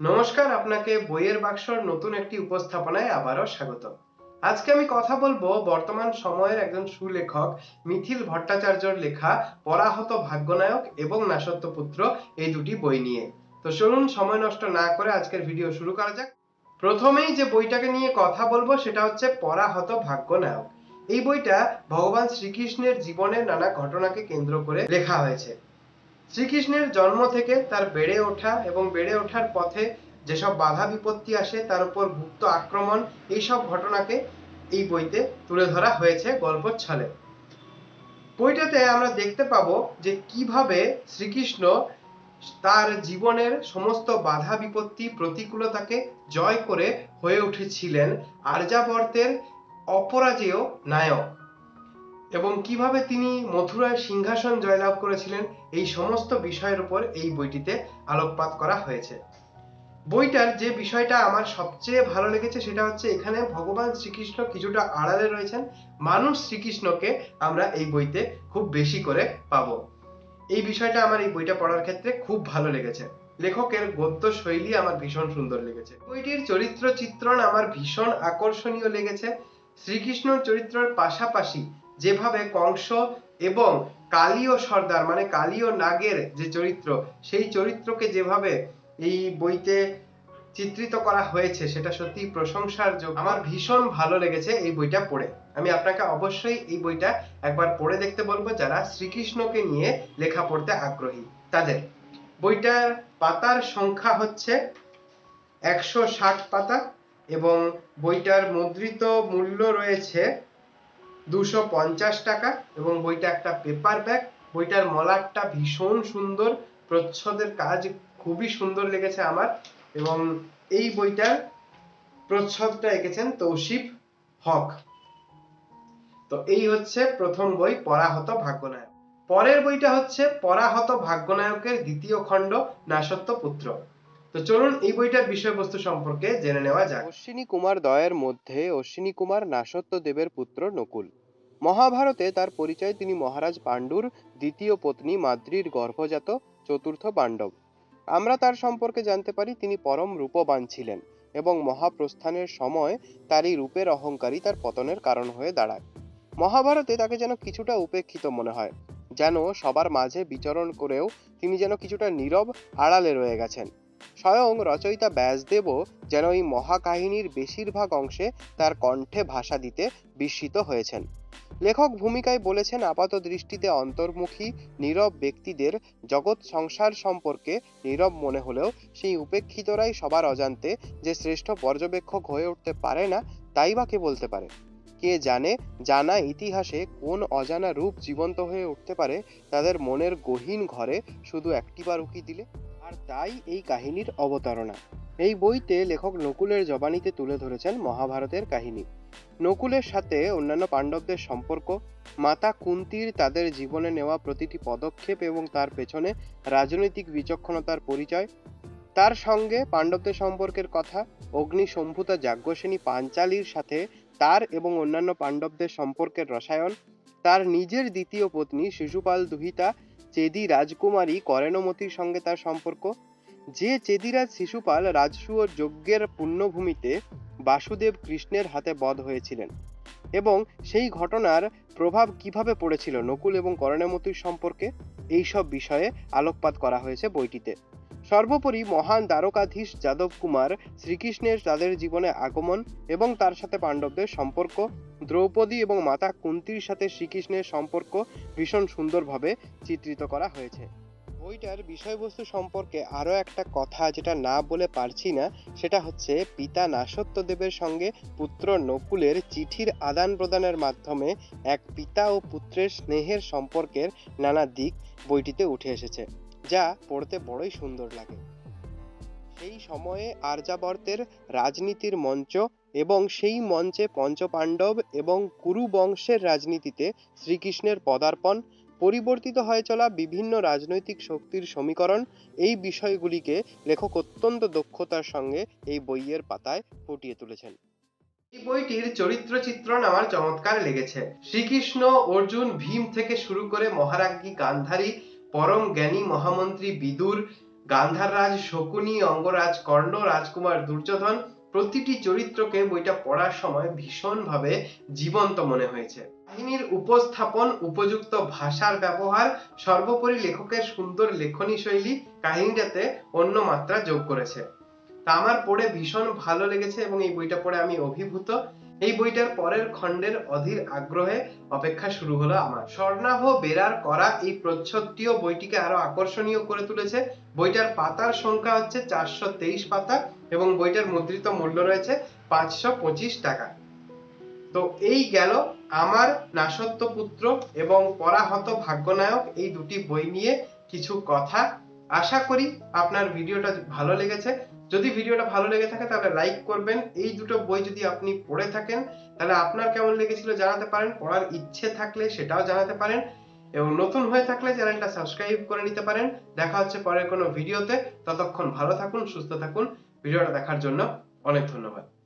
নমস্কার, আপনাকে বইয়ের বাক্সর নতুন একটি উপস্থাপনায় আবারও স্বাগত আজকে আমি কথা বলব বর্তমান সময়ের একজন সুলেখক মিথিল ভট্টাচার্যর লেখা পরাহত ভাগ্যনায়ক এবং নাসত্যপুত্র এই দুটি বই নিয়ে। তো চলুন, সময় নষ্ট না করে আজকের ভিডিও শুরু করা যাক। প্রথমেই যে বইটাকে নিয়ে কথা বলব সেটা হচ্ছে পরাহত ভাগ্যনায়ক। এই বইটা ভগবান শ্রীকৃষ্ণের জীবনের নানা ঘটনাকে কেন্দ্র করে লেখা হয়েছে। শ্রীকৃষ্ণের জন্ম থেকে তার বেড়ে ওঠা এবং বেড়ে ওঠার পথে যেসব বাধা বিপত্তি আসে, তার উপর গুপ্ত আক্রমণ, এইসব ঘটনাকে এই বইতে তুলে ধরা হয়েছে গল্প ছলে। বইটাতে আমরা দেখতে পাবো যে কীভাবে শ্রীকৃষ্ণ তার জীবনের সমস্ত বাধা বিপত্তি, প্রতিকূলতাকে জয় করে হয়ে উঠেছিলেন আর্যাবর্তের অপরাজেয় নায়ক। এবং কীভাবে তিনি মথুরায় সিংহাসন জয়লাভ করেছিলেন এই সমস্ত বিষয়ের উপর এই বইটিতে আলোকপাত করা হয়েছে। বইটার যে বিষয়টা আমার সবচেয়ে ভালো লেগেছে সেটা হচ্ছে এখানে ভগবান শ্রীকৃষ্ণ কিছুটা আড়ালে রয়েছেন, মানুষ শ্রীকৃষ্ণকে আমরা এই বইতে খুব বেশি করে পাবো। এই বিষয়টা আমার এই বইটা পড়ার ক্ষেত্রে খুব ভালো লেগেছে। লেখকের গদ্য শৈলী আমার ভীষণ সুন্দর লেগেছে। বইটির চরিত্র চিত্রণ আমার ভীষণ আকর্ষণীয় লেগেছে। শ্রীকৃষ্ণর চরিত্রের পাশাপাশি যেভাবে কংস এবং কালীয় সর্দার মানে কালীয় নাগের যে চরিত্র, সেই চরিত্রকে যেভাবে এই বইতে চিত্রিত করা হয়েছে, সেটা সত্যি প্রশংসার যোগ্য। আমার ভীষণ ভালো লেগেছে এই বইটা পড়ে। আমি আপনাকে অবশ্যই এই বইটা একবার পড়ে দেখতে বলব যারা শ্রীকৃষ্ণকে নিয়ে লেখা পড়তে আগ্রহী। তাদের, বইটার পাতার সংখ্যা হচ্ছে একশো ষাট পাতা এবং বইটার মুদ্রিত মূল্য রয়েছে দুশো পঞ্চাশ টাকা এবং বইটা একটা পেপার ব্যাগ বইটার মলাটটা ভীষণ সুন্দর। প্রচ্ছদের কাজ খুবই সুন্দর লেগেছে আমার এবং এই বইটার প্রচ্ছদটা এঁকেছেন তৌসিফ হক। তো এই হচ্ছে প্রথম বই, পরাহত ভাগ্যনায়ক। পরের বইটা হচ্ছে পরাহত ভাগ্যনায়কের দ্বিতীয় খণ্ড নাসত্ব পুত্র তো চলুন এই বইটার বিষয়বস্তু সম্পর্কে জেনে নেওয়া যাক। অশ্বিনী কুমার দয়ের মধ্যে অশ্বিনী কুমার নাসত্য দেবের পুত্র নকুল। মহাভারতে তার পরিচয় তিনি মহারাজ পাণ্ডুর দ্বিতীয় পত্নী মাদ্রির গর্ভজাত চতুর্থ পাণ্ডব। আমরা তার সম্পর্কে জানতে পারি তিনি পরম রূপবান ছিলেন এবং মহাপ্রস্থানের সময় তার এই রূপের অহংকারী তার পতনের কারণ হয়ে দাঁড়ায়। মহাভারতে তাকে যেন কিছুটা উপেক্ষিত মনে হয়, যেন সবার মাঝে বিচরণ করেও তিনি যেন কিছুটা নীরব আড়ালে রয়ে গেছেন। স্বয়ং রচয়িতা ব্যাসদেবও যেন এই মহাকাহিনীর বেশিরভাগ অংশে তার কণ্ঠে ভাষা দিতে বিস্মিত হয়েছেন। লেখক ভূমিকায় বলেছেন, আপাত দৃষ্টিতে অন্তর্মুখী, নীরব ব্যক্তিদের জগৎ সংসার সম্পর্কে নীরব মনে হলেও সেই উপেক্ষিতরাই সবার অজান্তে যে শ্রেষ্ঠ পর্যবেক্ষক হয়ে উঠতে পারে না, তাই বা কে বলতে পারে? কে জানে, জানা ইতিহাসে কোন অজানা রূপ জীবন্ত হয়ে উঠতে পারে, তাদের মনের গহীন ঘরে শুধু একটিবার উকি দিলে? আর তাই এই কাহিনীর অবতারণা। এই বইতে লেখক নকুলের জবানিতে তুলে ধরেছেন মহাভারতের কাহিনী। নকুলের সাথে অন্যান্য পাণ্ডবদের সম্পর্ক, মাতা কুন্তির তাদের জীবনে নেওয়া প্রতিটি পদক্ষেপ এবং তার পেছনে রাজনৈতিক বিচক্ষণতার পরিচয়, তার সঙ্গে পাণ্ডবদের সম্পর্কের কথা অগ্নি সম্ভূতা যাজ্ঞসেনী পাঞ্চালীর সাথে তার এবং অন্যান্য পাণ্ডবদের সম্পর্কের রসায়ন, তার নিজের দ্বিতীয় পত্নী শিশুপাল দুহিতা, চেদি রাজকুমারী করেনমতির সঙ্গে তার সম্পর্ক যে চেদিরাজ শিশুপাল রাজসূয় যজ্ঞের পুণ্যভূমিতে বাসুদেব কৃষ্ণের হাতে বধ হয়েছিলেন এবং সেই ঘটনার প্রভাব কীভাবে পড়েছিল নকুল এবং কর্ণমতির সম্পর্কে এই সব বিষয়ে আলোকপাত করা হয়েছে বইটিতে। সর্বোপরি মহান দ্বারকাধীশ যাদব কুমার শ্রীকৃষ্ণের তাদের জীবনে আগমন এবং তার সাথে পাণ্ডবদের সম্পর্ক, দ্রৌপদী এবং মাতা কুন্তির সাথে শ্রীকৃষ্ণের সম্পর্ক ভীষণ সুন্দরভাবে চিত্রিত করা হয়েছে। বইটার বিষয়বস্তু সম্পর্কে আরও একটা কথা যেটা না বলে পারছি না, সেটা হচ্ছে পিতা নাসত্যদেবের সঙ্গে পুত্র নকুলের চিঠির আদান প্রদানের মাধ্যমে এক পিতা ও পুত্রের স্নেহের সম্পর্কের নানা দিক বইটিতে উঠে এসেছে, যা পড়তে বড়ই সুন্দর লাগে। সেই সময়ে আর্যাবর্তের রাজনীতির মঞ্চ এবং সেই মঞ্চে পঞ্চপাণ্ডব এবং কুরু বংশের রাজনীতিতে শ্রীকৃষ্ণের পদার্পণ পরিবর্তিত হয়ে চলা বিভিন্ন রাজনৈতিক শক্তির সমীকরণ, এই বিষয়গুলিকে লেখক অত্যন্ত দক্ষতার সঙ্গে এই বইয়ের পাতায় ফুটিয়ে তুলেছেন। এই বইটির চরিত্র চিত্রণ আমার চমৎকার লেগেছে। শ্রীকৃষ্ণ, অর্জুন, ভীম থেকে শুরু করে মহারাজ্ঞী গান্ধারী, পরম জ্ঞানী মহামন্ত্রী বিদুর গান্ধার রাজ শকুনি, অঙ্গরাজ, কর্ণ, রাজকুমার দুর্যোধন প্রতিটি চরিত্রকে বইটা পড়ার সময় ভীষণভাবে জীবন্ত মনে হয়েছে। কাহিনীর উপস্থাপন, উপযুক্ত ভাষার ব্যবহার, সর্বোপরি লেখকের সুন্দর লেখনী শৈলী কাহিনীটাতে অন্য মাত্রা যোগ করেছে। তা আমার পড়ে ভীষণ ভালো লেগেছে এবং এই বইটা পড়ে আমি অভিভূত। এই বইটার পরের খণ্ডের অধীর আগ্রহে অপেক্ষা শুরু হলো আমার। স্বর্ণাভ বেরার করা এই প্রচ্ছদটিও বইটিকে আরও আকর্ষণীয় করে তুলেছে। বইটার পাতার সংখ্যা হচ্ছে চারশো তেইশ পাতা এবং বইটার মুদ্রিত মূল্য রয়েছে পাঁচশো পঁচিশ টাকা। তো এই গেল আমার নাসত্ব পুত্র এবং পরাহত ভাগ্যনায়ক এই দুটি বই নিয়ে কিছু কথা আশা করি আপনার ভিডিওটা ভালো লেগেছে। যদি ভিডিওটা ভালো লেগে থাকে, তাহলে লাইক করবেন। এই দুটো বই যদি আপনি পড়ে থাকেন, তাহলে আপনার কেমন লেগেছিল জানাতে পারেন। পড়ার ইচ্ছে থাকলে সেটাও জানাতে পারেন। এবং নতুন হয়ে থাকলে চ্যানেলটা সাবস্ক্রাইব করে নিতে পারেন। দেখা হচ্ছে পরের কোনো ভিডিওতে। ততক্ষণ ভালো থাকুন, সুস্থ থাকুন। ভিডিওটা দেখার জন্য অনেক ধন্যবাদ।